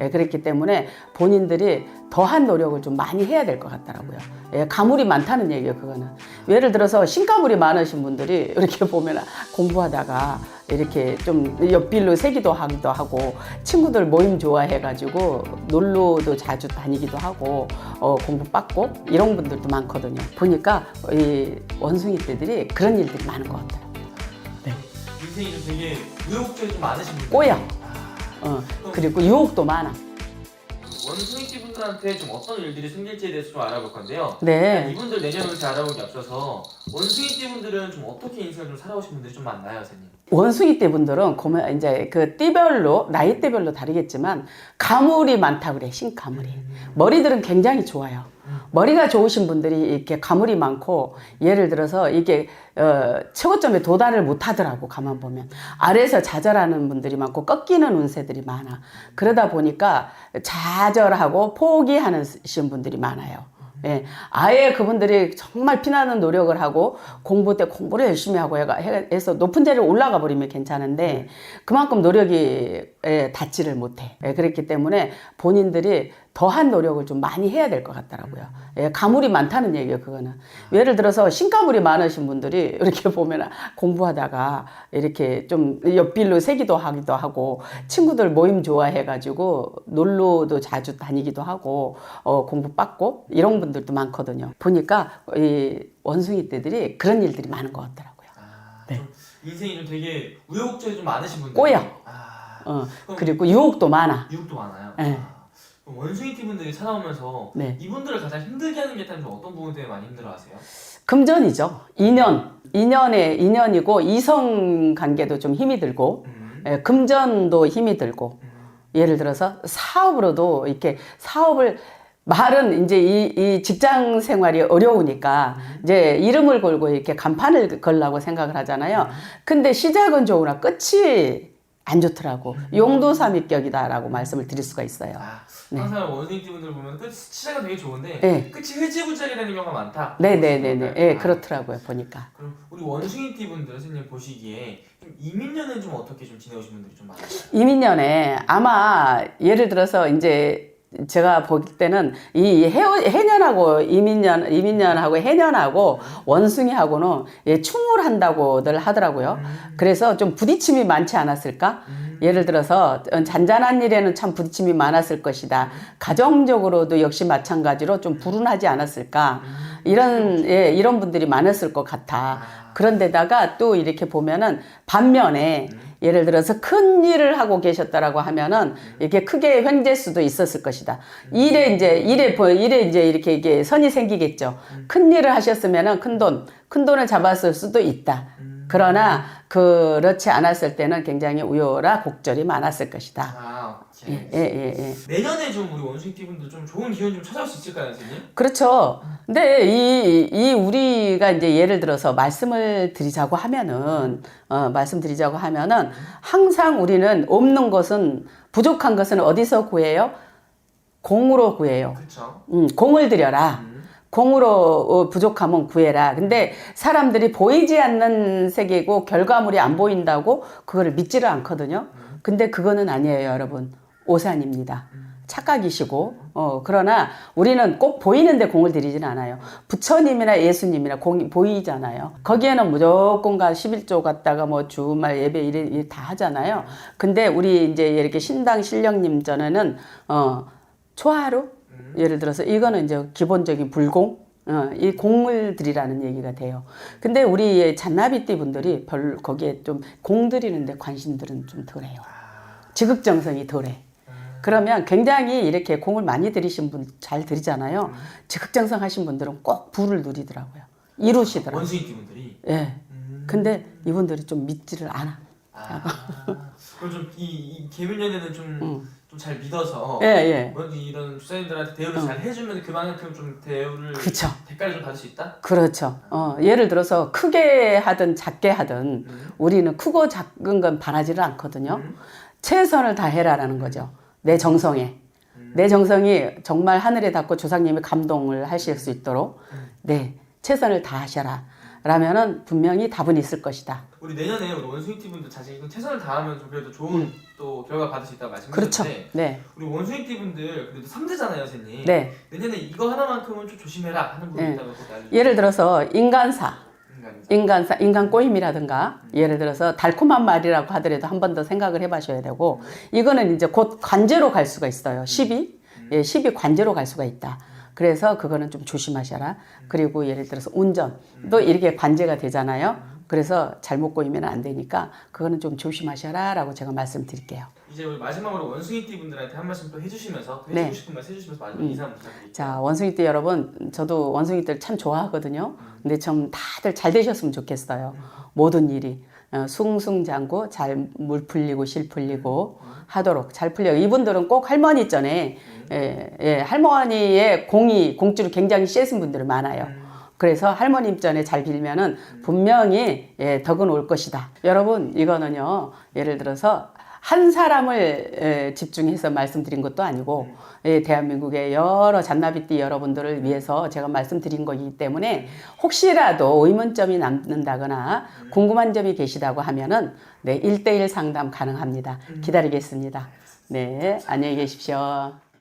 예, 그렇기 때문에 본인들이 더한 노력을 좀 많이 해야 될 것 같더라고요. 예, 가물이 많다는 얘기예요, 그거는. 예를 들어서 신가물이 많으신 분들이 이렇게 보면 공부하다가 이렇게 좀 옆빌로 새기도 하기도 하고 친구들 모임 좋아해가지고 놀러도 자주 다니기도 하고 어, 공부 빡고 이런 분들도 많거든요. 보니까 이 원숭이 떼들이 그런 일들이 많은 것 같아요. 인생이 좀 되게 우여곡절이 좀 많으신 분들. 꼬여. 아, 어, 그리고 유혹도 많아. 원숭이띠 분들한테 좀 어떤 일들이 생길지에 대해서 좀 알아볼 건데요. 네. 이분들 내년을 알아보기 앞서서 원숭이띠 분들은 좀 어떻게 인생을 좀 살아오신 분들이 좀 많나요, 선생님? 원숭이 떼 분들은 보면 이제 그 띠별로 나이대별로 다르겠지만 가물이 많다 그래 신가물이 머리들은 굉장히 좋아요. 머리가 좋으신 분들이 이렇게 가물이 많고 예를 들어서 이게 어, 최고점에 도달을 못 하더라고 가만 보면 아래에서 좌절하는 분들이 많고 꺾이는 운세들이 많아 그러다 보니까 좌절하고 포기하는 신 분들이 많아요. 예, 아예 그분들이 정말 피나는 노력을 하고 공부 때 공부를 열심히 하고 해서 높은 자리에 올라가 버리면 괜찮은데 그만큼 노력이 예, 닿지를 못해. 예, 그렇기 때문에 본인들이 더한 노력을 좀 많이 해야 될 것 같더라고요. 예, 가물이 많다는 얘기예요, 그거는. 예를 들어서 신가물이 많으신 분들이 이렇게 보면 공부하다가 이렇게 좀 옆빌로 새기도 하기도 하고 친구들 모임 좋아해가지고 놀러도 자주 다니기도 하고 어, 공부 빡고 이런 분들도 많거든요. 보니까 이 원숭이 떼들이 그런 일들이 많은 것 같더라고요. 아, 네. 좀 인생이 좀 되게 우여곡절이 좀 많으신 분들. 꼬여. 아, 어, 그리고 유혹도 많아. 유혹도 많아요. 네. 아, 원숭이띠 분들이 살아오면서 네. 이분들을 가장 힘들게 하는 게좀 어떤 부분 때문에 많이 힘들어하세요? 금전이죠. 인연. 인연의 인연이고 이성 관계도 좀 힘이 들고 음. 예, 금전도 힘이 들고 음. 예를 들어서 사업으로도 이렇게 사업을 말은 이제 이, 이 직장 생활이 어려우니까 이제 이름을 걸고 이렇게 간판을 걸라고 생각을 하잖아요. 근데 시작은 좋으나 끝이 안 좋더라고. 용도삼입격이다라고 말씀을 드릴 수가 있어요. 아, 네. 항상 원숭이띠 분들 보면 끝 시작은 되게 좋은데 네. 끝이 흐지부지하게 되는 경우가 많다. 네네네네. 예, 아, 그렇더라고요. 보니까. 그럼 우리 원숭이띠 분들 선생님 보시기에 좀 이민년은 좀 어떻게 좀 지내오신 분들이 좀 많아요? 이민년에 아마 예를 들어서 이제 제가 볼 때는 이 해, 해년하고 이민년, 이민년하고 해년하고 원숭이하고는 예, 충을 한다고들 하더라고요. 그래서 좀 부딪힘이 많지 않았을까? 예를 들어서 잔잔한 일에는 참 부딪힘이 많았을 것이다. 가정적으로도 역시 마찬가지로 좀 불운하지 않았을까? 이런 예, 이런 분들이 많았을 것 같아. 그런데다가 또 이렇게 보면은 반면에 예를 들어서 큰 일을 하고 계셨다라고 하면은 이게 크게 횡재 수도 있었을 것이다. 일에 이제 일에 보- 일에 이제 이렇게 이게 선이 생기겠죠. 큰 일을 하셨으면은 큰 돈, 큰 돈을 잡았을 수도 있다. 그러나 그렇지 않았을 때는 굉장히 우여라 곡절이 많았을 것이다. 아, 예. 예, 예. 예. 내년에 좀 우리 원숭이띠 분들 좀 좋은 기운 좀 찾아올 수 있을까요, 선생님? 그렇죠. 근데 이, 이 우리가 이제 예를 들어서 말씀을 드리자고 하면은, 어, 말씀드리자고 하면은 항상 우리는 없는 것은, 부족한 것은 어디서 구해요? 공으로 구해요. 그렇죠. 음, 공을 들여라. 음. 공으로 어, 부족하면 구해라. 근데 사람들이 보이지 않는 세계고 결과물이 안 보인다고 그거를 믿지를 않거든요. 근데 그거는 아니에요, 여러분. 오산입니다. 착각이시고, 어, 그러나 우리는 꼭 보이는데 공을 들이진 않아요. 부처님이나 예수님이나 공이 보이잖아요. 거기에는 무조건 가 11조 갔다가 뭐 주말 예배 이래, 다 하잖아요. 근데 우리 이제 이렇게 신당 신령님 전에는, 어, 초하루? 예를 들어서 이거는 이제 기본적인 불공? 어, 이 공을 들이라는 얘기가 돼요. 근데 우리 잔나비띠 분들이 별, 거기에 좀 공 들이는데 관심들은 좀 덜해요. 지극정성이 덜해. 그러면 굉장히 이렇게 공을 많이 들이신 분 잘 들이잖아요. 지극정성 하신 분들은 꼭 부를 누리더라고요. 이루시더라고요. 원숭이띠 분들이. 예. 음. 근데 이분들이 좀 믿지를 않아. 아, 그럼 좀이 이 개밀년에는 좀좀잘 믿어서 예, 예. 뭐 이런 주사님들한테 대우를 잘 해주면 그만큼 좀 대우를 그쵸. 대가를 좀 받을 수 있다. 그렇죠. 어, 예를 들어서 크게 하든 작게 하든 우리는 크고 작은 건 바라지를 않거든요. 음. 최선을 다해라라는 거죠. 내 정성에. 내 정성이 정말 하늘에 닿고 조상님이 감동을 하실 수 있도록 네 최선을 다하셔라. 라면은 분명히 답은 있을 것이다. 우리 내년에 우리 원숭이띠 분들 자신 있고 최선을 다하면 좀 그래도 좋은 또 결과 받을 수 있다고 음. 그렇죠. 네. 우리 원숭이띠 분들 그래도 3대잖아요, 선생님. 네. 내년에 이거 하나만큼은 좀 조심해라 하는 분이 네. 알려주세요. 예를 들어서 인간사, 인간사, 인간 꼬임이라든가 예를 들어서 달콤한 말이라고 하더라도 한 번 더 생각을 해봐셔야 되고 이거는 이제 곧 관제로 갈 수가 있어요. 10이 예, 10이 관제로 갈 수가 있다. 그래서 그거는 좀 조심하셔라. 그리고 예를 들어서 운전도 이렇게 관제가 되잖아요. 그래서 잘못 꼬이면 안 되니까 그거는 좀 조심하셔라라고 제가 말씀드릴게요. 이제 우리 마지막으로 원숭이띠 분들한테 한 말씀 또 해주시면서 또 해주고 네. 음. 싶은 말씀 해주시면서 마지막 인사 한번 부탁드릴게요. 자, 원숭이들 여러분, 저도 원숭이들 참 좋아하거든요. 근데 좀 다들 잘 되셨으면 좋겠어요. 모든 일이. 어, 숭숭장구 잘 물 풀리고 실 풀리고 하도록 잘 풀려요. 이분들은 꼭 할머니 전에 예, 예, 할머니의 공이 공주를 굉장히 쎄신 분들이 많아요. 그래서 할머님 전에 잘 빌면은 분명히 예, 덕은 올 것이다. 여러분 이거는요 예를 들어서 한 사람을 예, 집중해서 말씀드린 것도 아니고 예, 대한민국의 여러 잔나비띠 여러분들을 위해서 제가 말씀드린 거기 때문에 혹시라도 의문점이 남는다거나 궁금한 점이 계시다고 하면은 네, 1대1 상담 가능합니다. 기다리겠습니다. 네, 안녕히 계십시오.